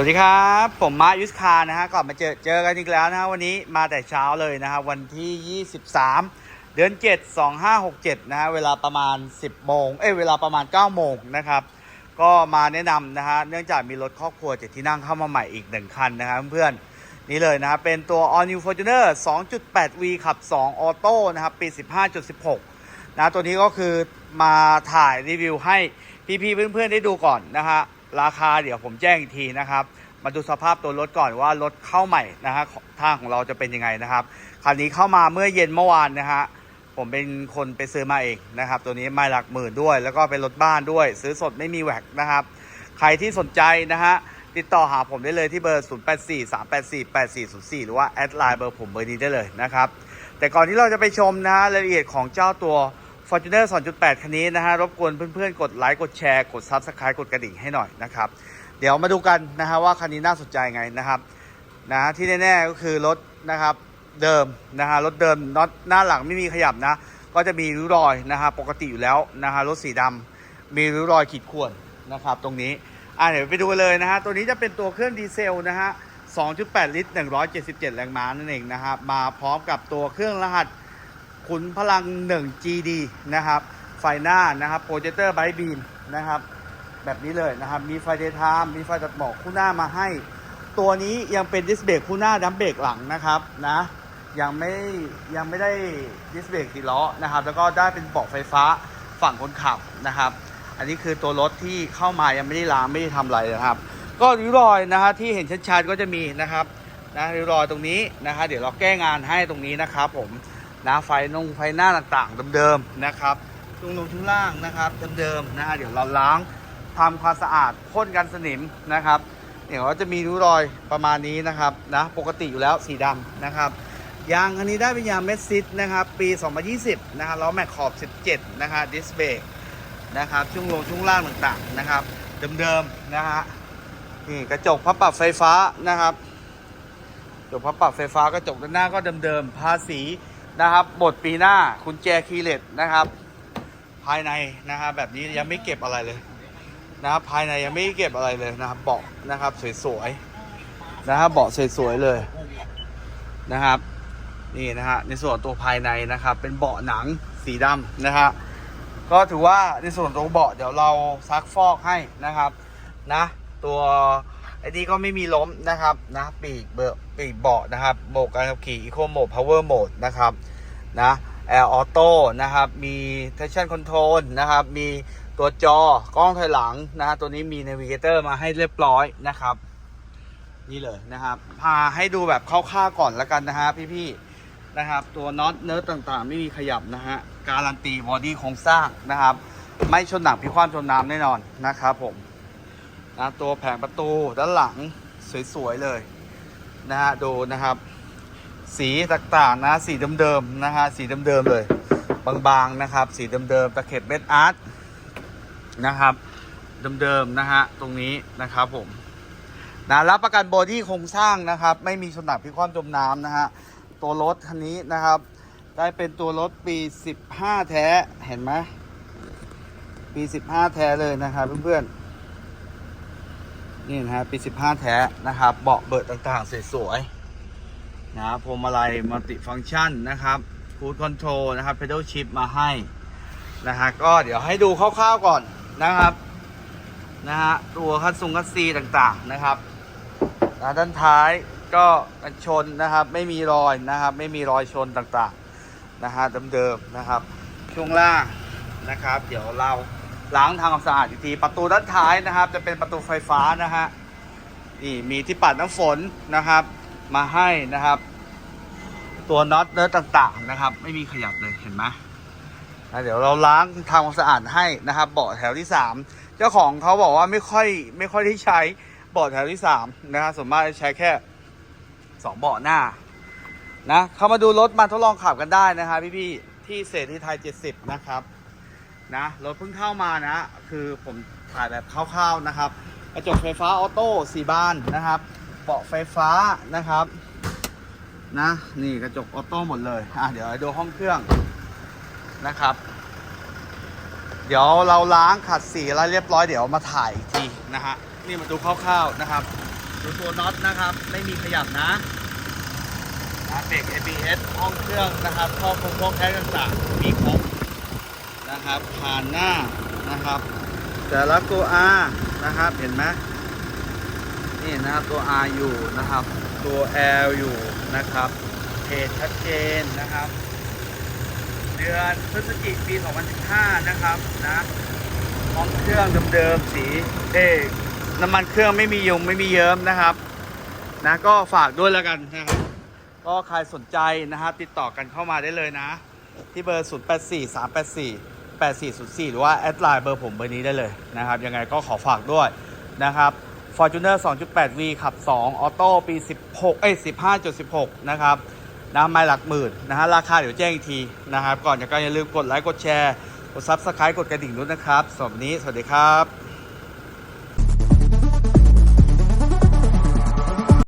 สวัสดีครับ ผมมายุสคานะฮะก่อนมาเจอเจอกันอีกแล้วนะฮะวันนี้มาแต่เช้าเลยนะฮะวันที่ 23 เดือน 7 2567 นะฮะเวลาประมาณ 10โมงเอ้ยเวลาประมาณ9โมงนะครับ ก็มาแนะนำนะฮะเนื่องจากมีรถครอบครัวเจ็ดที่นั่งเข้ามาใหม่อีกหนึ่งคันนะครับเพื่อนๆนี่เลยนะฮะเป็นตัว All New Fortuner 2.8V ขับ 2 ออโต้นะครับปี 15.16 นะตัวนี้ก็คือมาถ่ายรีวิวให้พี่ๆเพื่อนๆได้ดูก่อนนะฮะ ราคาเดี๋ยวผมแจ้งอีกทีนะครับ มาดูสภาพตัวรถก่อนว่ารถเข้าใหม่นะฮะทางของเราจะเป็นยังไงนะครับคันนี้เข้ามาเมื่อเย็นเมื่อวานนะฮะผมเป็นคนไปซื้อมาเองนะครับ ตัวนี้ไม่หลักหมื่นด้วย แล้วก็เป็นรถบ้านด้วย ซื้อสดไม่มีแหวกนะครับ ใครที่สนใจนะฮะติดต่อหาผมได้เลยที่เบอร์ 0843848404 หรือว่าแอดไลน์เบอร์ผมเบอร์นี้ได้เลยนะครับแต่ก่อนที่เราจะไปชมนะฮะรายละเอียดของเจ้าตัว Fortuner 2.8 คันนี้นะฮะรบกวนเพื่อนๆ กดไลค์กดแชร์กด Subscribe กดกระดิ่งให้หน่อยนะครับเดี๋ยวมาดูกันนะฮะว่าคันนี้น่าสนใจไงนะครับนะฮะที่แน่ๆก็คือรถนะครับเดิมนะฮะรถเดิมน็อตหน้าหลังไม่มีขยับนะ ก็จะมีริ้วรอยนะฮะปกติอยู่แล้วนะฮะรถสีดำมีริ้วรอยขีดข่วนนะครับตรงนี้อะเดี๋ยวไปดูเลยนะฮะตัวนี้จะเป็นตัวเครื่องดีเซลนะฮะ2.8 ลิตร 177 แรงม้านั่นเองนะครับมาพร้อมกับตัวเครื่องรหัส ขุนพลัง 1 GD นะครับ ไฟหน้านะครับ โปรเจคเตอร์ไบบีมนะครับ แบบนี้เลยนะครับ มีไฟเดย์ไทม์มีไฟตัดหมอกคู่หน้ามาให้ ตัวนี้ยังเป็นดิสเบรกคู่หน้าดัมเบรกหลังนะครับนะ ยังไม่ยังไม่ได้ดิสเบรกติดล้อนะครับ แล้วก็ได้เป็นเบาะไฟฟ้าฝั่งคนขับนะครับ อันนี้คือตัวรถที่เข้ามายังไม่ได้ล้างไม่ได้ทำอะไรนะครับ ก็ริ้วรอยนะฮะที่เห็นชัดๆก็จะมีนะครับนะริ้วรอยตรงนี้นะฮะเดี๋ยวเราแก้งานให้ตรงนี้นะครับผม นะไฟนงไฟหน้าต่างๆเดิมๆนะครับช่วงลงช่งล่างนะครับเดิมๆนะฮะเดี๋ยวเราล้างทำความสะอาดพ่นกันสนิมนะครับเดี๋ยวจะมีริ้วรอยประมาณนี้นะครับนะปกติอยู่แล้วสีดำนะครับยางอันนี้ได้เป็นยางเมสซิสนะครับปี 2020 นะครับล้อแม็กขอบ 17 นะครับดิสเบรกนะครับช่วงลงช่วงล่างต่างๆนะครับ เดิมๆนะฮะนี่กระจกพับปรับไฟฟ้านะครับกระจกพับปรับไฟฟ้ากระจกด้านหน้าก็เดิมๆภาษี นะครับบทปีหน้าคุณแจคีเลตนะครับ ภายในนะครับแบบนี้ยังไม่เก็บอะไรเลยนะครับภายในยังไม่เก็บอะไรเลยนะครับเบาะนะครับสวยๆนะครับเบาะสวยๆเลยนะครับนี่นะฮะในส่วนตัวภายในนะครับ เป็นเบาะหนังสีดำนะฮะก็ถือว่าในส่วนตัวเบาะเดี๋ยวเราซักฟอกให้นะครับนะ ตัว ไอ้นี่ก็ไม่มีล้มนะครับนะปีกเบอร์ปีกเบาะนะครับโหมดการขับขี่ Eco Mode Power Mode นะครับนะแอร์ออโต้นะครับมี traction control นะครับมีตัวจอกล้องถอยหลังนะฮะตัวนี้มีน navigator มาให้เรียบร้อยนะครับ นี่เลยนะครับ พาให้ดูแบบคร่าวๆก่อนแล้วกันนะฮะพี่ๆนะครับ ตัวน็อตเนิร์ดต่างๆ ไม่มีขยับนะฮะการันตีบอดี้โครงสร้างนะครับ ไม่ชนหนักพิความชนน้ำแน่นอนนะครับผม นะตัวแผงประตูด้านหลังสวยๆเลยนะฮะดูนะครับ สีต่างๆนะสีเดิมๆนะฮะสีเดิมๆเลยบางๆนะครับ สีเดิมๆตะเข็บเม็ดอาร์ตนะครับเดิมๆนะฮะตรงนี้นะครับผมนะรับประกันบอดี้โครงสร้างนะครับ ไม่มีชนหนักพิความจมน้ำนะฮะตัวรถคันนี้นะครับ ได้เป็นตัวรถปี 15 แท้เห็นไหมปี 15 แท้เลยนะครับเพื่อนๆ นี่นะฮะปี 15 แท้นะครับ เบาะเบิดต่างๆ สวยๆนะครับพวงมาลัยมัลติฟัง c t ชันนะครับคูดคอนโทรลนะครับ p พด a l shift มาให้นะฮะก็เดี๋ยวให้ดูคร่าวๆก่อนนะครับนะฮะตัวคัดซุงคัดซีต่างๆนะครับนะด้านท้ายก็กันชนนะครับ ไม่มีรอยนะครับ ไม่มีรอยชนต่างๆนะฮะเดิมๆนะครับ ช่วงล่างนะครับ เดี๋ยวเรา ล้างทำความสะอาดอีกทีประตูด้านท้ายนะครับ จะเป็นประตูไฟฟ้านะฮะนี่มีที่ปัดน้ำฝนนะครับ มาให้นะครับ ตัวน็อตเนื้อต่างๆนะครับ ไม่มีขยับเลยเห็นไหมนะเดี๋ยวเราล้างทำความสะอาดให้นะครับ เบาะแถวที่ 3 เจ้าของเขาบอกว่าไม่ค่อยไม่ค่อยได้ใช้เบาะแถวที่3นะครับส่วนมากจะใช้แค่ 2 เบาะหน้านะเข้ามาดูรถมาทดลองขับกันได้นะครับพี่ๆที่เศรษฐีไทย 70 นะครับ นะรถเพิ่งเข้ามานะ คือผมถ่ายแบบคร่าวๆนะครับกระจกไฟฟ้าออโต้สีบานนะครับเบาะไฟฟ้านะครับนะนี่กระจกออโต้หมดเลยอะเดี๋ยวดูห้องเครื่องนะครับ เดี๋ยวเราล้างขัดสีแล้วเรียบร้อยเดี๋ยวมาถ่ายอีกทีนะฮะนี่มาดูคร่าวๆนะครับดูตัวน็อตนะครับ ไม่มีขยับนะนะเบรก ABS ห้องเครื่องนะครับท่อคงท่อแท้ต่างๆมีครบ นะครับผ่านหน้านะครับแต่ละตัว R นะครับเห็นไหมนี่นะครับตัว R อยู่นะครับ ตัว L อยู่นะครับเพจชัดเจนนะครับ เดือนพฤศจิกายนปี 2015 นะครับนะห้องเครื่องเดิมๆสีเอกน้ำมันเครื่องไม่มียุงไม่มีเยิ้มนะครับนะก็ฝากด้วยแล้วกันนะครับก็ใครสนใจนะครับติดต่อกันเข้ามาได้เลยนะ ที่เบอร์ 084 384 8404 หรือว่าแอดไลน์เบอร์ผมเบอร์นี้ได้เลยนะครับ ยังไงก็ขอฝากด้วยนะครับ Fortuner 2.8V ขับ 2 ออโต้ปี 16 เอ้ย 15.16 นะครับนะไม่หลักหมื่นนะฮะราคาเดี๋ยวแจ้งอีกทีนะครับ ก่อนจากกันอย่าลืมกดไลค์กดแชร์ กด Subscribe กดกระดิ่งด้วยนะครับสำหรับวันนี้ สวัสดีครับ